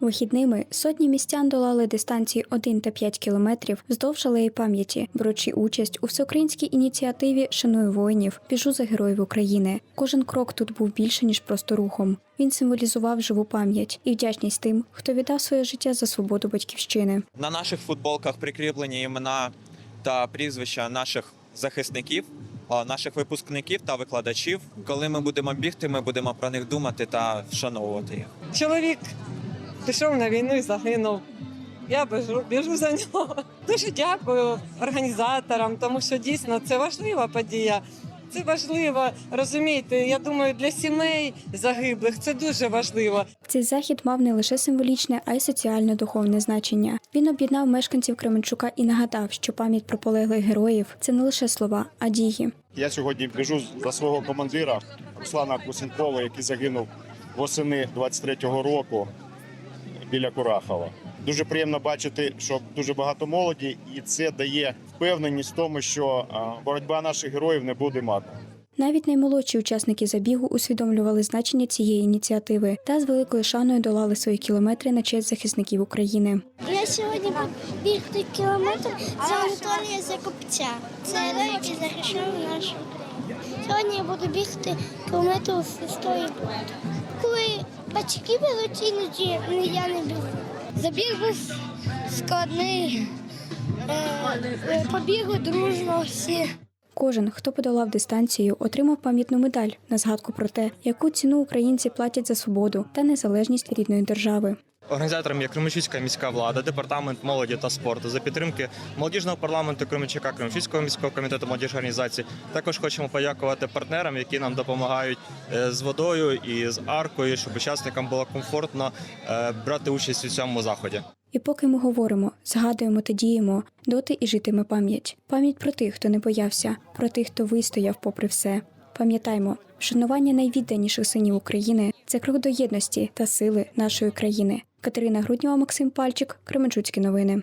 Вихідними сотні містян долали дистанції 1 та 5 кілометрів вздовж алеї пам'яті, беручи участь у всеукраїнській ініціативі Шаную воїнів, біжу за героїв України. Кожен крок тут був більше ніж просто рухом. Він символізував живу пам'ять і вдячність тим, хто віддав своє життя за свободу батьківщини. На наших футболках прикріплені імена та прізвища наших захисників, наших випускників та викладачів. Коли ми будемо бігти, ми будемо про них думати та вшановувати їх. Чоловік пішов на війну і загинув. Я біжу, біжу за нього. Дуже дякую організаторам, тому що дійсно це важлива подія. Це важливо, розумієте. Я думаю, для сімей загиблих це дуже важливо. Цей захід мав не лише символічне, а й соціально-духовне значення. Він об'єднав мешканців Кременчука і нагадав, що пам'ять про полеглих героїв це не лише слова, а дії. Я сьогодні біжу за свого командира Руслана Кусенкова, який загинув восени 23-го року біля Курахова. Дуже приємно бачити, що дуже багато молоді, і це дає впевненість в тому, що боротьба наших героїв не буде мати. Навіть наймолодші учасники забігу усвідомлювали значення цієї ініціативи та з великою шаною долали свої кілометри на честь захисників України. Я сьогодні бігти кілометр за Анатолія Закопця. Це герой, який захищав нашу Україну. Сьогодні я буду бігти кілометр з історії. Коли батьки беруть іноді, я не бігу. Забіг був складний. Е, побігли дружно всі. Кожен, хто подолав дистанцію, отримав пам'ятну медаль на згадку про те, яку ціну українці платять за свободу та незалежність рідної держави. Організатором є Кременчуцька міська влада, департамент молоді та спорту за підтримки молодіжного парламенту Кременчука, Кременчуцького міського комітету молодіжної організації. Також хочемо подякувати партнерам, які нам допомагають е, з водою і з аркою, щоб учасникам було комфортно е, брати участь у цьому заході. І поки ми говоримо, згадуємо та діємо, доти і житиме пам'ять. Пам'ять про тих, хто не боявся, про тих, хто вистояв попри все. Пам'ятаймо, вшанування найвідданіших синів України це крок до єдності та сили нашої країни. Катерина Груднєва, Максим Пальчик, Кременчуцькі новини.